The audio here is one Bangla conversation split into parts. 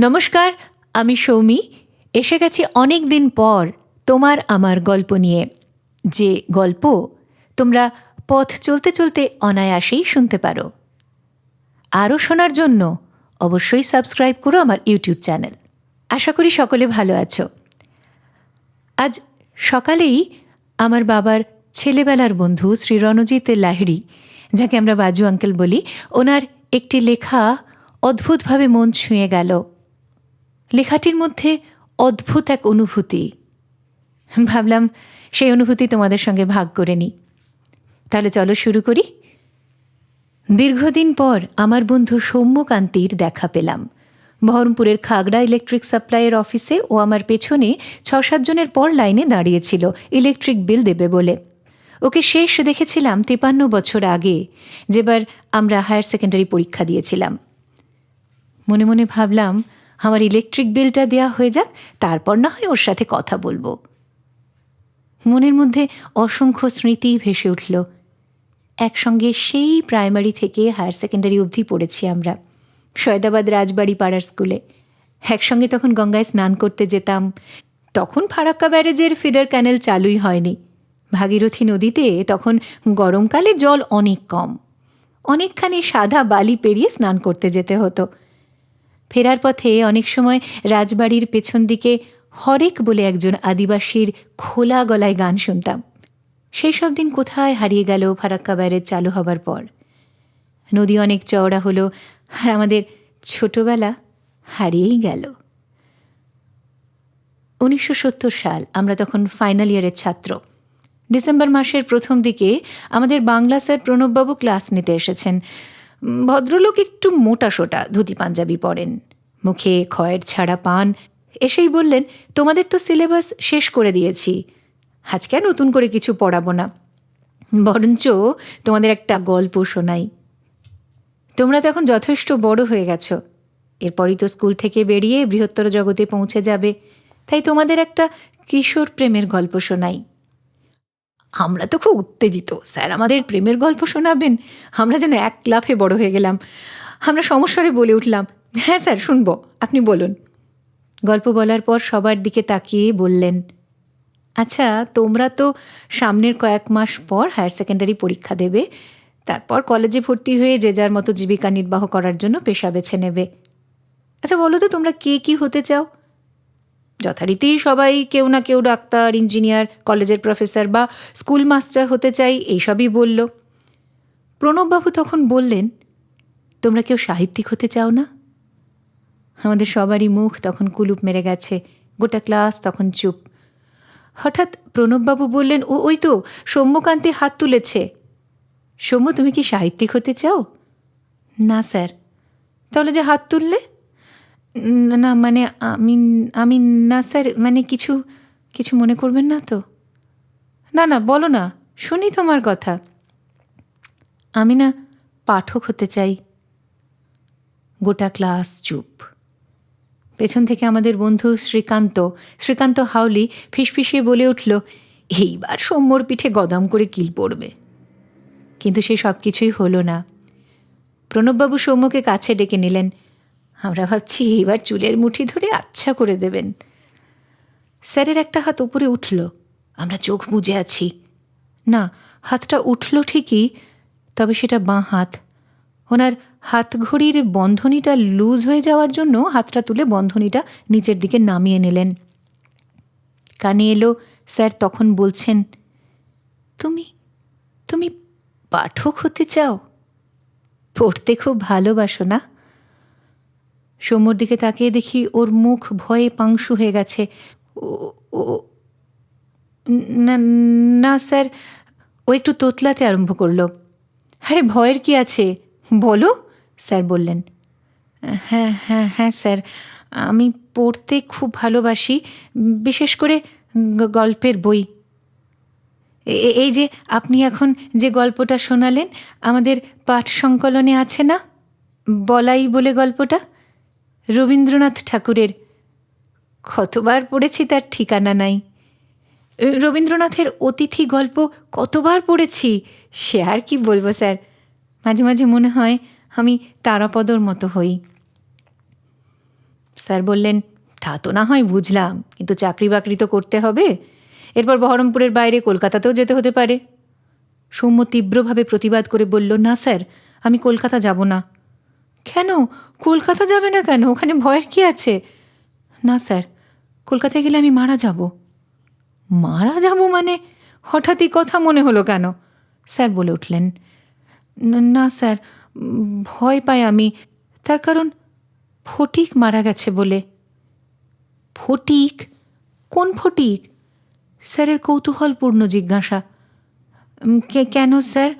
নমস্কার, আমি সৌমি। এসে গেছি অনেক দিন পর তোমার আমার গল্প নিয়ে। যে গল্প তোমরা পথ চলতে চলতে অনায়াসেই শুনতে পারো। আরও শোনার জন্য অবশ্যই সাবস্ক্রাইব করো আমার ইউটিউব চ্যানেল। আশা করি সকলে ভালো আছো। আজ সকালেই আমার বাবার ছেলেবেলার বন্ধু শ্রী রণজিৎ লাহিড়ি, যাকে আমরা বাজু আঙ্কেল বলি, ওনার একটি লেখা অদ্ভুতভাবে মন ছুঁয়ে গেল। লেখাটির মধ্যে অদ্ভুত এক অনুভূতি। ভাবলাম সেই অনুভূতি তোমাদের সঙ্গে ভাগ করে নিই। তাহলে চলো শুরু করি। দীর্ঘদিন পর আমার বন্ধু সৌম্যকান্তির দেখা পেলাম। বহরমপুরের খাগড়া ইলেকট্রিক সাপ্লাইয়ের অফিসে ও আমার পেছনে ছ সাতজনের পর লাইনে দাঁড়িয়েছিল ইলেকট্রিক বিল দেবে বলে। ওকে শেষ দেখেছিলাম তিপান্ন বছর আগে, যেবার আমরা হায়ার সেকেন্ডারি পরীক্ষা দিয়েছিলাম। মনে মনে ভাবলাম আমার ইলেকট্রিক বিলটা দেয়া হয়ে যাক, তারপর না হয় ওর সাথে কথা বলব। মনের মধ্যে অসংখ্য স্মৃতি ভেসে উঠল। একসঙ্গে সেই প্রাইমারি থেকে হায়ার সেকেন্ডারি অবধি পড়েছি আমরা, সয়দাবাদ রাজবাড়ি পাড়ার স্কুলে একসঙ্গে তখন গঙ্গায় স্নান করতে যেতাম, তখন ফারাক্কা ব্যারেজের ফিডার ক্যানেল চালুই হয়নি। ভাগীরথী নদীতে তখন গরমকালে জল অনেক কম, অনেকখানি সাদা বালি পেরিয়ে স্নান করতে যেতে হতো। ফেরার পথে অনেক সময় রাজবাড়ির পেছন দিকে হরেক বলে একজন আদিবাসীর খোলা গলায় গান শুনতাম। সেই সব দিন কোথায় হারিয়ে গেল ফারাক্কা ব্যারেজ চালু হবার পর? নদী অনেক চওড়া হলো, আর আমাদের ছোটবেলা হারিয়েই গেল। উনিশশো সত্তর সাল, আমরা তখন ফাইনাল ইয়ারের ছাত্র। ডিসেম্বর মাসের প্রথম দিকে আমাদের বাংলা স্যার প্রণববাবু ক্লাস নিতে এসেছেন। ভদ্রলোক একটু মোটা সোটা ধুতি পাঞ্জাবি পরেন। মুখে খয়ের ছাড়া পান। এসেই বললেন, তোমাদের তো সিলেবাস শেষ করে দিয়েছি। আজকে নতুন করে কিছু পড়াবো না। বরঞ্চ তোমাদের একটা গল্প শোনাই। তোমরা তো এখন যথেষ্ট বড় হয়ে গেছো। এরপরই তো স্কুল থেকে বেরিয়ে বৃহত্তর জগতে পৌঁছে যাবে। তাই তোমাদের একটা কিশোর প্রেমের গল্প শোনাই। আমরা তো খুব উত্তেজিত। স্যার, আমাদের প্রেমের গল্প শোনাবেন। আমরা যেন এক লাফে বড় হয়ে গেলাম। আমরা সমস্যারে বলে উঠলাম হ্যাঁ স্যার, শুনব। আপনি বলুন। গল্প বলার পর সবার দিকে তাকিয়ে বললেন আচ্ছা তোমরা তো সামনের কয়েক মাস পর হায়ার সেকেন্ডারি পরীক্ষা দেবে। তারপর কলেজে ভর্তি হয়ে যে যার মতো জীবিকা নির্বাহ করার জন্য পেশা বেছে নেবে। আচ্ছা বলো তো তোমরা কে কি হতে চাও? যথারীতি সবাই কেউ না কেউ ডাক্তার, ইঞ্জিনিয়ার, কলেজের প্রফেসর বা স্কুল মাস্টার হতে চাই, এইসবই বলল। প্রণববাবু তখন বললেন, তোমরা কেউ সাহিত্যিক হতে চাও না? আমাদের সবারই মুখ তখন কুলুপ মেরে গেছে, গোটা ক্লাস তখন চুপ। হঠাৎ প্রণববাবু বললেন, ও, ওই তো, সৌম্যকান্তি হাত তুলেছে। সৌম্য, তুমি কি সাহিত্যিক হতে চাও? না, স্যার। তাহলে যে হাত তুললে? না মানে আমি আমি না স্যার মানে কিছু কিছু মনে করবেন না তো? না না, বলো না, শুনি তোমার কথা। আমি না পাঠক হতে চাই। গোটা ক্লাস চুপ। পেছন থেকে আমাদের বন্ধু শ্রীকান্ত শ্রীকান্ত হাউলি ফিসফিসিয়ে বলে উঠল, এইবার সৌম্যর পিঠে গদাম করে কিল পড়বে। কিন্তু সে সব কিছুই হলো না। প্রণববাবু সৌম্যকে কাছে ডেকে নিলেন। আমরা ভাবছি এবার চুলের মুঠি ধরে আচ্ছা করে দেবেন। স্যারের একটা হাত উপরে উঠল। আমরা চোখ বুঝে আছি। না, হাতটা উঠল ঠিকই, তবে সেটা বাঁ হাত। ওনার হাত ঘড়ির বন্ধনীটা লুজ হয়ে যাওয়ার জন্য হাতটা তুলে বন্ধনীটা নিচের দিকে নামিয়ে নিলেন। কানে এলো, স্যার তখন বলছেন, তুমি তুমি পাঠক হতে চাও? পড়তে খুব ভালোবাসো না? সৌম্যর দিকে তাকিয়ে দেখি ওর মুখ ভয়ে পাংশু হয়ে গেছে। ও না স্যার, ও একটু তোতলাতে আরম্ভ করল। আরে ভয়ের কি আছে? বলো, স্যার বললেন। হ্যাঁ হ্যাঁ হ্যাঁ স্যার, আমি পড়তে খুব ভালোবাসি, বিশেষ করে গল্পের বই। এই যে আপনি এখন যে গল্পটা শোনালেন, আমাদের পাঠ সংকলনে আছে না? বলাই বলে গল্পটা? রবীন্দ্রনাথ ঠাকুরের, কতবার পড়েছি তার ঠিকানা নাই। রবীন্দ্রনাথের অতিথি গল্প কতবার পড়েছি, সে আর কি বলব, স্যার? মাঝে মাঝে মনে হয় আমি তারাপদর মতো হই। স্যার বললেন, তা তো না হয়, বুঝলাম। কিন্তু চাকরি বাকরি তো করতে হবে। এরপর বহরমপুরের বাইরে কলকাতাতেও যেতে হতে পারে। সৌম্য তীব্রভাবে প্রতিবাদ করে বলল, না, স্যার, আমি কলকাতা যাব না। কেন? কলকাতা যাবে না কেন? ওখানে ভয়ের কি আছে? না, স্যার। কলকাতায় গেলে আমি মারা যাব। মারা যাব মানে? হঠাৎই কথা মনে হলো কেন? স্যার বলে উঠলেন। না স্যার। ভয় পাই আমি। তার কারণ ফটিক মারা গেছে বলে। ফটিক? কোন ফটিক? স্যারের কৌতূহলপূর্ণ জিজ্ঞাসা। কেন, স্যার?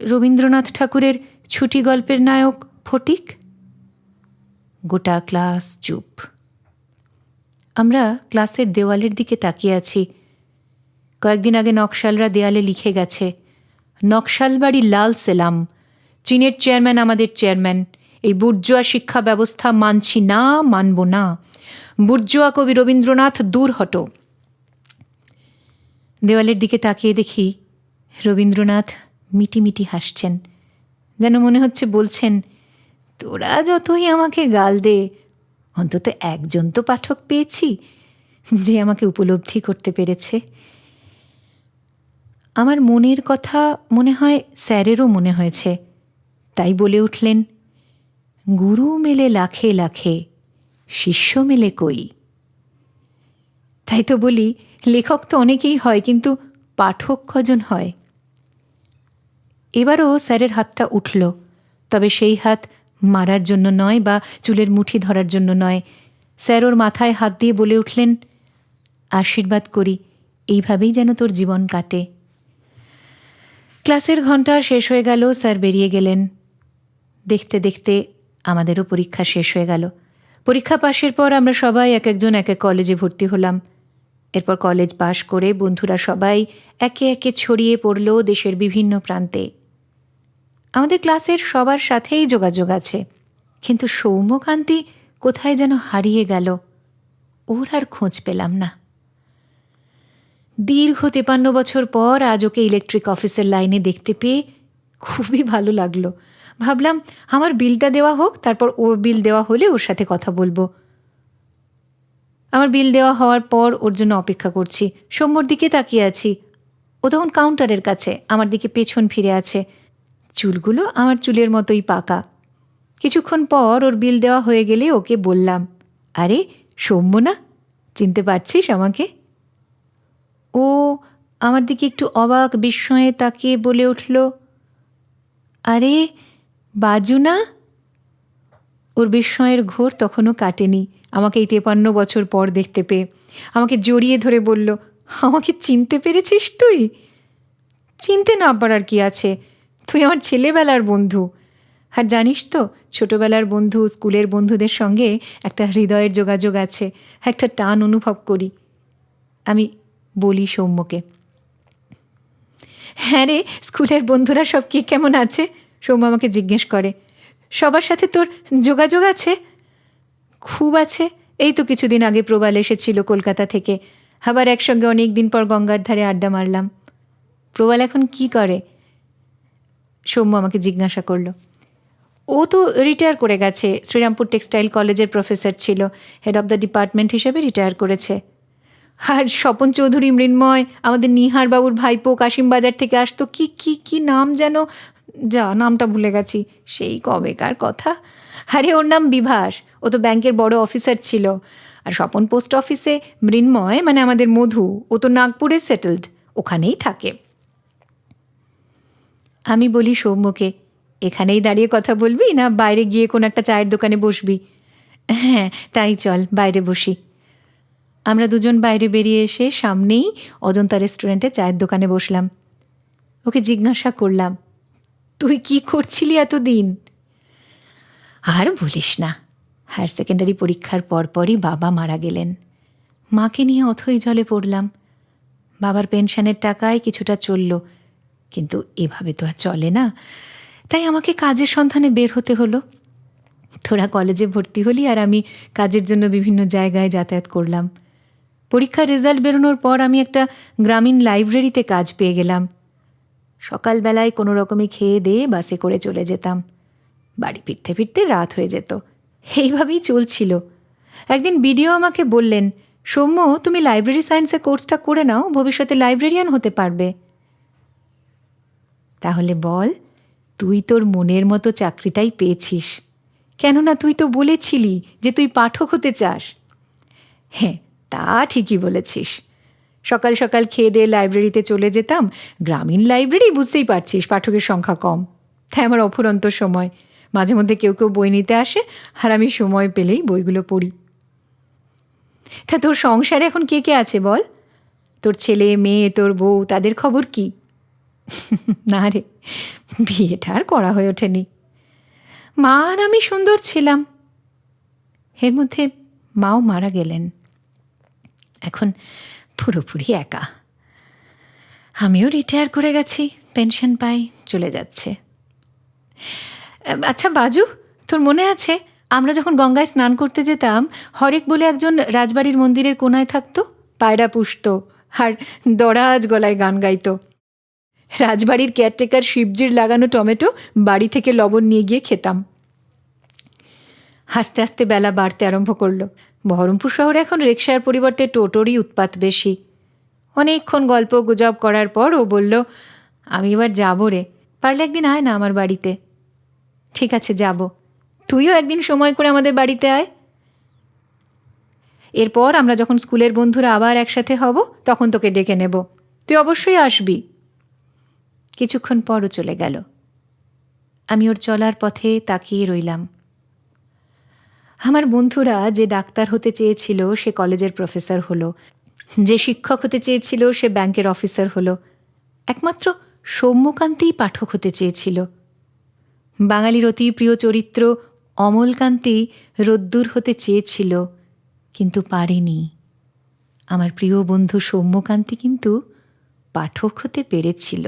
রবীন্দ্রনাথ ঠাকুরের ছুটি গল্পের নায়ক ফটিক, গোটা ক্লাস চুপ। আমরা ক্লাসের দেওয়ালের দিকে তাকিয়ে আছি। কয়েকদিন আগে নকশালরা দেয়ালে লিখে গেছে, নকশালবাড়ি লাল সেলাম। চীনের চেয়ারম্যান আমাদের চেয়ারম্যান। এই বুর্জোয়া শিক্ষা ব্যবস্থা মানছি না, মানব না। বুর্জোয়া কবি রবীন্দ্রনাথ দূর হটো। দেওয়ালের দিকে তাকিয়ে দেখি রবীন্দ্রনাথ মিটিমিটি হাসছেন, যেন মনে হচ্ছে বলছেন তোরা যতই আমাকে গাল দে, অন্তত একজন তো পাঠক পেয়েছি যে আমাকে উপলব্ধি করতে পেরেছে। আমার মনের কথা মনে হয় স্যারেরও মনে হয়েছে, তাই বলে উঠলেন, গুরু মেলে লাখে লাখে, শিষ্য মেলে কই? তাই তো বলি, লেখক তো অনেকেই হয়, কিন্তু পাঠক কজন হয়? এবারও স্যারের হাতটা উঠল, তবে সেই হাত মারার জন্য নয় বা চুলের মুঠি ধরার জন্য নয়। স্যার ওর মাথায় হাত দিয়ে বলে উঠলেন, আশীর্বাদ করি, এইভাবেই যেন তোর জীবন কাটে। ক্লাসের ঘণ্টা শেষ হয়ে গেল, স্যার বেরিয়ে গেলেন। দেখতে দেখতে আমাদেরও পরীক্ষা শেষ হয়ে গেল। পরীক্ষা পাশের পর আমরা সবাই এক একজন এক এক কলেজে ভর্তি হলাম। এরপর কলেজ পাশ করে বন্ধুরা সবাই একে একে ছড়িয়ে পড়ল দেশের বিভিন্ন প্রান্তে। আমাদের ক্লাসের সবার সাথেই যোগাযোগ আছে। কিন্তু সৌম্যকান্তি কোথায় যেন হারিয়ে গেল, ওর আর খোঁজ পেলাম না। দীর্ঘ তেপান্ন বছর পর আজ ওকে ইলেকট্রিক অফিসের লাইনে দেখতে পেয়ে খুবই ভালো লাগল। ভাবলাম, আমার বিলটা দেওয়া হোক, তারপর ওর বিল দেওয়া হলে ওর সাথে কথা বলব। আমার বিল দেওয়া হওয়ার পর ওর জন্য অপেক্ষা করছি। সৌম্যর দিকে তাকিয়ে আছি। ও তখন কাউন্টারের কাছে, আমার দিকে পেছন ফিরে আছে। চুলগুলো আমার চুলের মতোই পাকা। কিছুক্ষণ পর ওর বিল দেওয়া হয়ে গেলে ওকে বললাম, আরে, সৌম্য না? চিনতে পারছিস আমাকে? ও আমার দিকে একটু অবাক বিস্ময়ে তাকিয়ে বলে উঠল, আরে, বাজু না? ওর বিস্ময়ের ঘোর তখনও কাটেনি। আমাকে এই তেপান্ন বছর পর দেখতে পেয়ে। আমাকে জড়িয়ে ধরে বলল, আমাকে চিনতে পেরেছিস তুই? চিনতে না পারার কি আছে? তুই আমার ছেলেবেলার বন্ধু। আর জানিস তো, ছোটবেলার বন্ধু, স্কুলের বন্ধুদের সঙ্গে একটা হৃদয়ের যোগাযোগ আছে, একটা টান অনুভব করি। আমি বলি সৌম্যকে। হ্যাঁ রে, স্কুলের বন্ধুরা সব কি কেমন আছে? সৌম্য আমাকে জিজ্ঞেস করে। সবার সাথে তোর যোগাযোগ আছে? খুব আছে। এই তো কিছুদিন আগে প্রবাল এসেছিল কলকাতা থেকে। আবার একসঙ্গে অনেক দিন পর গঙ্গার ধারে আড্ডা মারলাম। প্রবাল এখন কি করে? সৌম্য আমাকে জিজ্ঞাসা করল। ও তো রিটায়ার করে গেছে। শ্রীরামপুর টেক্সটাইল কলেজের প্রফেসর ছিল। হেড অফ দ্য ডিপার্টমেন্ট হিসেবে রিটায়ার করেছে। আর স্বপন চৌধুরী মৃন্ময়, আমাদের নিহার বাবুর ভাইপো কাশিম বাজার থেকে আসতো। কি কি কি নাম যেন? যা, নামটা ভুলে গেছি। সেই কবেকার কথা। আরে, ওর নাম বিভাস। ও তো ব্যাংকের বড় অফিসার ছিল। আর স্বপন পোস্ট অফিসে মৃন্ময় মানে আমাদের মধু। ও তো নাগপুরে সেটেলড ওখানেই থাকে। আমি বলি, সৌম্যকে, এখানেই দাঁড়িয়ে কথা বলবি না বাইরে গিয়ে কোনো একটা চায়ের দোকানে বসবি? হ্যাঁ তাই চল, বাইরে বসি। আমরা দুজন বাইরে বেরিয়ে এসে সামনেই অজন্তা রেস্টুরেন্টে চায়ের দোকানে বসলাম। ওকে জিজ্ঞাসা করলাম, তুই কি করছিলি এতদিন? আর বলিস না, হায়ার সেকেন্ডারি পরীক্ষার পরপরই বাবা মারা গেলেন। মাকে নিয়ে অথই জলে পড়লাম। বাবার পেনশনের টাকায় কিছুটা চলল কিন্তু এভাবে তো আর চলে না। তাই আমাকে কাজের সন্ধানে বের হতে হলো। তোরা কলেজে ভর্তি হলি আর আমি কাজের জন্য বিভিন্ন জায়গায় যাতায়াত করলাম। পরীক্ষার রেজাল্ট বেরোনোর পর আমি একটা গ্রামীণ লাইব্রেরিতে কাজ পেয়ে গেলাম। সকালবেলায় কোনো রকমে খেয়ে দিয়ে বাসে করে চলে যেতাম। বাড়ি ফিরতে ফিরতে রাত হয়ে যেত। এইভাবেই চলছিল। একদিন বিডিও আমাকে বললেন, সৌম্য, তুমি লাইব্রেরি সায়েন্সের কোর্সটা করে নাও, ভবিষ্যতে লাইব্রেরিয়ান হতে পারবে। তাহলে বল, তুই তোর মনের মতো চাকরিটাই পেয়েছিস। কেননা তুই তো বলেছিলি যে তুই পাঠক হতে চাস। হ্যাঁ তা ঠিকই বলেছিস। সকাল সকাল খেয়ে দিয়ে লাইব্রেরিতে চলে যেতাম, গ্রামীণ লাইব্রেরি বুঝতেই পারছিস পাঠকের সংখ্যা কম। তাই আমার অফুরন্ত সময়। মাঝে মধ্যে কেউ কেউ বই নিতে আসে, আর আমি সময় পেলেই বইগুলো পড়ি। তা তোর সংসারে এখন কে কে আছে বল? তোর ছেলে, মেয়ে, তোর বউ, তাদের খবর কি? না রে, বিয়েটা আর করা হয়ে ওঠেনি। মা আর আমি সুন্দর ছিলাম। এর মধ্যে মাও মারা গেলেন। এখন পুরোপুরি একা। আমিও রিটায়ার করে গেছি পেনশন পাই, চলে যাচ্ছে। আচ্ছা বাজু, তোর মনে আছে, আমরা যখন গঙ্গায় স্নান করতে যেতাম, হরেক বলে একজন রাজবাড়ির মন্দিরের কোনায় থাকতো, পায়রা পুষত, আর দরাজ গলায় গান গাইতো। রাজবাড়ির কেয়ারটেকার শিবজির লাগানো টমেটো বাড়ি থেকে লবণ নিয়ে গিয়ে খেতাম। হাসতে হাসতে বেলা বাড়তে আরম্ভ করল। বহরমপুর শহরে এখন রিক্সার পরিবর্তে টোটোরই উৎপাত বেশি। অনেকক্ষণ গল্প গুজব করার পর ও বলল, আমি এবার যাব রে, পারলে একদিন আয় না আমার বাড়িতে। ঠিক আছে, যাব। তুইও একদিন সময় করে আমাদের বাড়িতে আয়। এরপর আমরা যখন স্কুলের বন্ধুরা আবার একসাথে হব, তখন তোকে ডেকে নেব। তুই অবশ্যই আসবি। কিছুক্ষণ পরও চলে গেল। আমি ওর চলার পথে তাকিয়ে রইলাম। আমার বন্ধুরা যে ডাক্তার হতে চেয়েছিল সে কলেজের প্রফেসর হলো, যে শিক্ষক হতে চেয়েছিল সে ব্যাংকের অফিসার হলো, একমাত্র সৌম্যকান্তিই পাঠক হতে চেয়েছিল। বাঙালির অতি প্রিয় চরিত্র অমলকান্তি রোদ্দুর হতে চেয়েছিল, কিন্তু পারেনি। আমার প্রিয় বন্ধু সৌম্যকান্তি কিন্তু পাঠক হতে পেরেছিল।